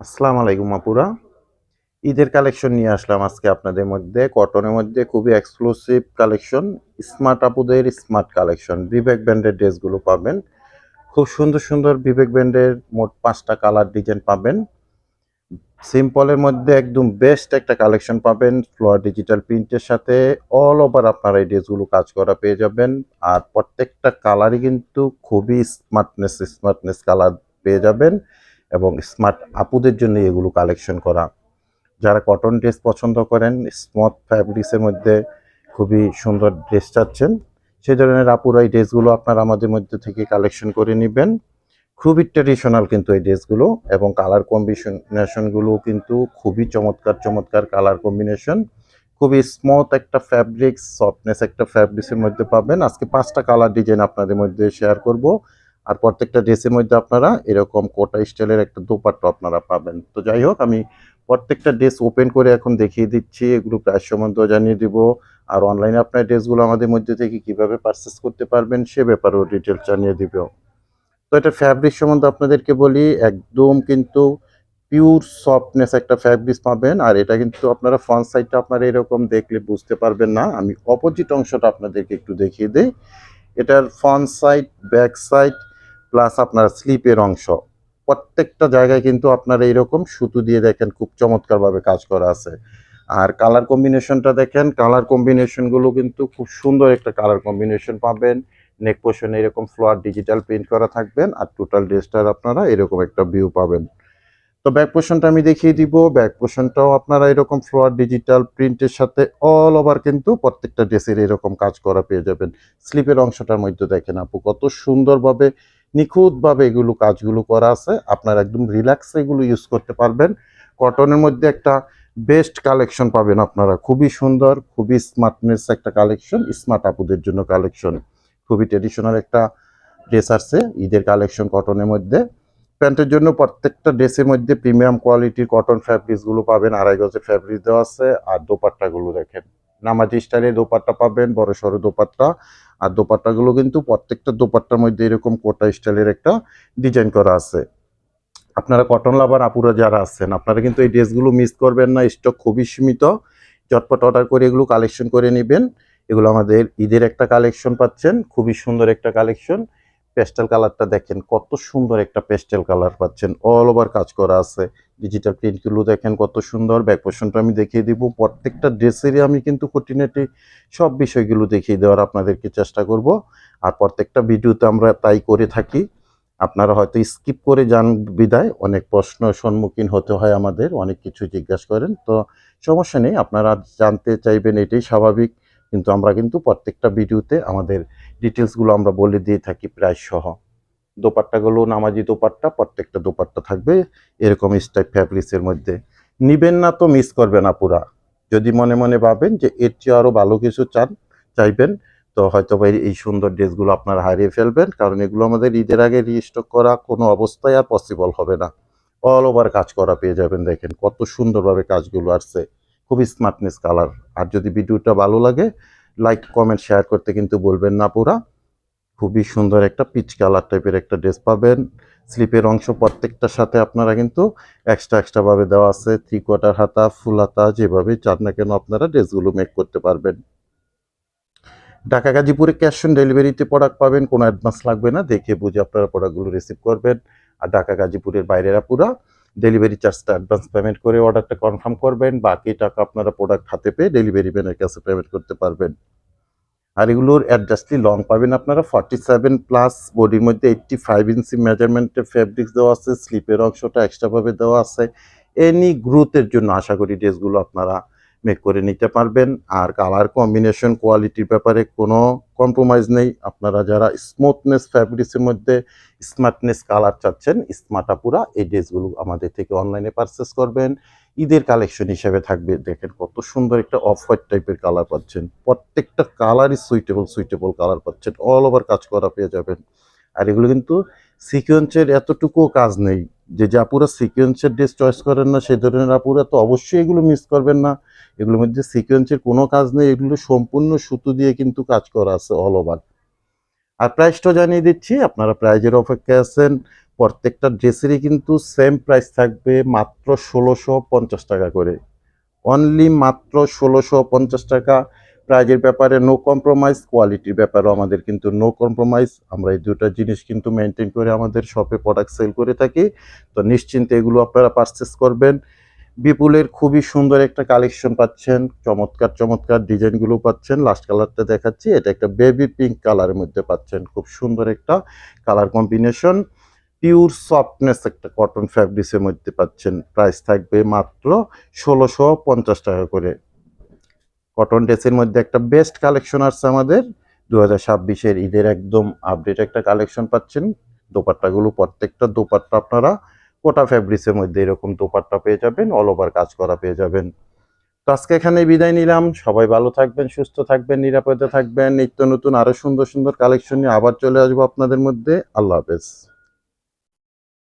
আসসালামু আলাইকুম আপুরা। ঈদের কালেকশন নিয়ে আসলাম আজকে আপনাদের মধ্যে। কটনের মধ্যে খুবই এক্সক্লুসিভ কালেকশন স্মার্ট আপুদের স্মার্ট কালেকশন। বিবেক ব্র্যান্ডের ড্রেসগুলো পাবেন। খুব সুন্দর সুন্দর বিবেক ব্র্যান্ডের মোট পাঁচটা কালার ডিজাইন পাবেন। সিম্পলের মধ্যে একদম বেস্ট একটা কালেকশন পাবেন ফ্লোয়ার ডিজিটাল প্রিন্টের সাথে অল ওভার আপনারা এই ড্রেসগুলো কাজ করা পেয়ে যাবেন। আর প্রত্যেকটা কালারই কিন্তু খুবই স্মার্টনেস স্মার্টনেস কালার পেয়ে যাবেন। এবং স্মার্ট আপুদের জন্য এগুলো কালেকশন করা। যারা কটন ড্রেস পছন্দ করেন স্মথ ফ্যাব্রিক্সের মধ্যে খুবই সুন্দর ড্রেস চাচ্ছেন সেই ধরনের আপুরা এই ড্রেসগুলো আপনারা আমাদের মধ্যে থেকে কালেকশন করে নেবেন। খুবই ট্রেডিশনাল কিন্তু এই ড্রেসগুলো এবং কালার কম্বিনেশনগুলো কিন্তু খুবই চমৎকার চমৎকার কালার কম্বিনেশন খুবই স্মথ একটা ফ্যাব্রিক্স সফটনেস একটা ফ্যাব্রিক্সের মধ্যে পাবেন। আজকে পাঁচটা কালার ডিজাইন আপনাদের মধ্যে শেয়ার করব। আর প্রত্যেকটা ড্রেসের মধ্যে আপনারা এরকম কোটা স্টাইলের একটা দোপাট্টা আপনারা পাবেন। তো যাই হোক, আমি প্রত্যেকটা ড্রেস ওপেন করে এখন দেখিয়ে দিচ্ছি, এগুলো প্রাইস সম্বন্ধেও জানিয়ে দিব। আর অনলাইনে আপনার ড্রেসগুলো আমাদের মধ্যে থেকে কীভাবে পারচেস করতে পারবেন সে ব্যাপারেও ডিটেলস জানিয়ে দিব। তো এটা ফ্যাব্রিক সম্বন্ধে আপনাদেরকে বলি, একদম কিন্তু পিওর সফটনেস একটা ফ্যাব্রিক পাবেন। আর এটা কিন্তু আপনারা ফ্রন্ট সাইডটা আপনারা এরকম দেখলে বুঝতে পারবেন না। আমি অপোজিট অংশটা আপনাদেরকে একটু দেখিয়ে দিই। এটার front side back side plus আপনার স্লিপের অংশ। প্রত্যেকটা জায়গায় কিন্তু আপনারা এইরকম সুতো দিয়ে দেখেন খুব চমৎকারভাবে কাজ করা আছে। আর কালার কম্বিনেশনটা দেখেন কালার কম্বিনেশনগুলো কিন্তু খুব সুন্দর একটা কালার কম্বিনেশন পাবেন। নেক পোর্শনে এরকম ফ্লোয়ার ডিজিটাল প্রিন্ট করা থাকবেন আর টোটাল ড্রেসটার আপনারা এরকম একটা ভিউ পাবেন। তো ব্যাক পোর্শনটা আমি দেখিয়ে দিব। ব্যাক পোর্শনটাও আপনারা এরকম ফ্লোয়ার ডিজিটাল প্রিন্টের সাথে অল ওভার কিন্তু প্রত্যেকটা ড্রেসের এরকম কাজ করা পেয়ে যাবেন। স্লিপের অংশটার মধ্যে দেখেন আপু, কত সুন্দরভাবে নিখুঁতভাবে এগুলো কাজগুলো করা আছে। আপনারা একদম রিল্যাক্স এগুলো ইউজ করতে পারবেন। কটনের মধ্যে একটা বেস্ট কালেকশন পাবেন আপনারা। খুবই সুন্দর, খুবই স্মার্টনেস একটা কালেকশন স্মার্ট আপুদের জন্য কালেকশন খুবই ট্রেডিশনাল একটা ড্রেস আসছে, ঈদের কালেকশন কটনের মধ্যে। প্যান্টের জন্য প্রত্যেকটা ড্রেসের মধ্যে প্রিমিয়াম কোয়ালিটির কটন ফ্যাব্রিক্সগুলো পাবেন। আড়াই গজের ফ্যাব্রিক দেওয়া আছে। আর দোপাট্টাগুলো দেখেন। নামাজি স্টাইলে দোপাট্টা পাবেন, বড় সড়ো দোপাট্টা। আর দোপাট্টাগুলো কিন্তু প্রত্যেকটা দোপাট্টার মধ্যে এরকম কোটা স্টাইলের একটা ডিজাইন করা আছে। আপনারা কটন লাভার আপুরা যারা আছেন, আপনারা কিন্তু এই ড্রেসগুলো মিস করবেন না স্টক খুবই সীমিত। চটপট অর্ডার করে এগুলো কালেকশন করে নেবেন। এগুলো আমাদের ঈদের একটা কালেকশন পাচ্ছেন, খুবই সুন্দর একটা কালেকশন পেস্টেল কালারটা দেখেন, কত সুন্দর একটা পেস্টেল কালার পাচ্ছেন। অল ওভার কাজ করা আছে। ডিজিটাল প্রিন্টগুলো দেখেন কত সুন্দর। ব্যাক পোর্শনটা আমি দেখিয়ে দিব। প্রত্যেকটা ড্রেসেরই আমি কিন্তু খুঁটিনাটি সব বিষয়গুলো দেখিয়ে দেওয়ার আপনাদেরকে চেষ্টা করব। আর প্রত্যেকটা ভিডিওতে আমরা তাই করে থাকি। আপনারা হয়তো স্কিপ করে যান বিদায়। অনেক প্রশ্ন সম্মুখীন হতে হয় আমাদের। অনেক কিছু জিজ্ঞাসা করেন। তো সমস্যা নেই। আপনারা জানতে চাইবেন এটাই স্বাভাবিক। কিন্তু আমরা কিন্তু প্রত্যেকটা ভিডিওতে আমাদের ডিটেলসগুলো আমরা বলে দিয়ে থাকি প্রায় সহ। দোপাট্টাগুলো নামাজি দোপাট্টা, প্রত্যেকটা দোপাট্টা থাকবে এরকম স্টাইপ ফ্যাব্রিক্সের মধ্যে। নিবেন না তো মিস করবে না পুরা। যদি মনে মনে ভাবেন যে এর চেয়ে আরও ভালো কিছু চান, চাইবেন, তো হয়তো বা এই সুন্দর ড্রেসগুলো আপনারা হারিয়ে ফেলবেন, কারণ এগুলো আমাদের ঈদের আগে রিস্টক করা কোনো অবস্থায় আর পসিবল হবে না। অল ওভার কাজ করা পেয়ে যাবেন, দেখেন কত সুন্দরভাবে কাজগুলো আসছে। খুবই স্মার্টনেস কালার আর যদি ভিডিওটা ভালো লাগে লাইক কমেন্ট শেয়ার করতে কিন্তু বলবেন না পুরা। খুবই সুন্দর একটা পিচ কালার টাইপের একটা ড্রেস পাবেন। স্লিপের অংশ প্রত্যেকটার সাথে আপনারা কিন্তু এক্সট্রা এক্সট্রাভাবে দেওয়া আছে। থ্রি কোয়ার্টার হাতা ফুল হাতা, যেভাবে চান না কেন আপনারা ড্রেসগুলো মেক করতে পারবেন। ঢাকা গাজীপুরে ক্যাশ অন ডেলিভারিতে প্রোডাক্ট পাবেন, কোনো অ্যাডভান্স লাগবে না। দেখে বুঝে আপনারা প্রোডাক্টগুলো রিসিভ করবেন। আর ঢাকা গাজীপুরের বাইরেরা পুরা ডেলিভারি চার্জটা অ্যাডভান্স পেমেন্ট করে অর্ডারটা কনফার্ম করবেন, বাকি টাকা আপনারা প্রোডাক্ট হাতে পেয়ে ডেলিভারি ম্যানের কাছে পেমেন্ট করতে পারবেন। আর এগুলোর অ্যাডজাস্টলি লং পাবেন আপনারা ফর্টি সেভেন প্লাস বডির মধ্যে এইট্টি ফাইভ ইঞ্চি মেজারমেন্টের ফেব্রিক্স দেওয়া আছে স্লিপের অংশটা এক্সট্রাভাবে দেওয়া আছে। এনি গ্রোথের জন্য আশা করি ড্রেসগুলো আপনারা মেক করে নিতে পারবেন। আর কালার কম্বিনেশন কোয়ালিটির ব্যাপারে কোনো কম্প্রোমাইজ নেই। আপনারা যারা স্মুথনেস ফ্যাব্রিক্সের মধ্যে স্মার্টনেস কালার চাচ্ছেন স্মার্ট আপুরা এই ড্রেসগুলো আমাদের থেকে অনলাইনে পারচেস করবেন। ঈদের কালেকশন হিসেবে থাকবে। দেখেন কত সুন্দর একটা অফ হোয়াইট টাইপের কালার পাচ্ছেন। প্রত্যেকটা কালারই সুইটেবল সুইটেবল কালার পাচ্ছেন। অল ওভার কাজ করা পেয়ে যাবেন। আর এগুলো কিন্তু সিকোয়েন্সের এতটুকুও কাজ নেই। যে যে আপুরা সিকোয়েন্সের ড্রেস চয়েস করেন না সেই ধরনের আপুরা তো অবশ্যই এগুলো মিস করবেন না। এগুলোর মধ্যে সিকোয়েন্সের কোনো কাজ নেই, এগুলো সম্পূর্ণ সুতো দিয়ে কিন্তু কাজ করা আছে অল ওভার আর প্রাইসটাও জানিয়ে দিচ্ছি, আপনারা প্রাইজের অপেক্ষায় আছেন। প্রত্যেকটা ড্রেসেরই কিন্তু সেম প্রাইস থাকবে, মাত্র ষোলোশো পঞ্চাশ টাকা করে। অনলি মাত্র ষোলোশো পঞ্চাশ টাকা। প্রাইজের ব্যাপারে নো কম্প্রোমাইজ কোয়ালিটির ব্যাপারেও আমাদের কিন্তু নো কম্প্রোমাইজ আমরা এই দুটো জিনিস কিন্তু মেনটেন করে আমাদের শপে প্রোডাক্ট সেল করে থাকি। তো নিশ্চিন্তে এগুলো আপনারা পারচেস করবেন। বিপুলের খুবই সুন্দর একটা কালেকশন পাচ্ছেন। চমৎকার চমৎকার ডিজাইনগুলো পাচ্ছেন। লাস্ট কালারটা দেখাচ্ছি। এটা একটা বেবি পিঙ্ক কালারের মধ্যে পাচ্ছেন। খুব সুন্দর একটা কালার কম্বিনেশন পিওর সফটনেস একটা কটন ফ্যাব্রিক্সের মধ্যে পাচ্ছেন। প্রাইস থাকবে মাত্র ষোলোশো পঞ্চাশ টাকা করে। কটন ড্রেসের মধ্যে একটা বেস্ট কালেকশন আসছে আমাদের। দু হাজার ছাব্বিশের ঈদের একদম আপডেট একটা কালেকশন পাচ্ছেন। দোপাট্টাগুলো প্রত্যেকটা দোপাট্টা আপনারা কোটা ফ্যাব্রিক্সের মধ্যে এরকম দোপাট্টা পেয়ে যাবেন অল ওভার কাজ করা পেয়ে যাবেন। তো আজকে এখানে বিদায় নিলাম। সবাই ভালো থাকবেন, সুস্থ থাকবেন, নিরাপদে থাকবেন। নিত্য নতুন আরও সুন্দর সুন্দর কালেকশন নিয়ে আবার চলে আসব আপনাদের মধ্যে। আল্লাহ হাফেজ।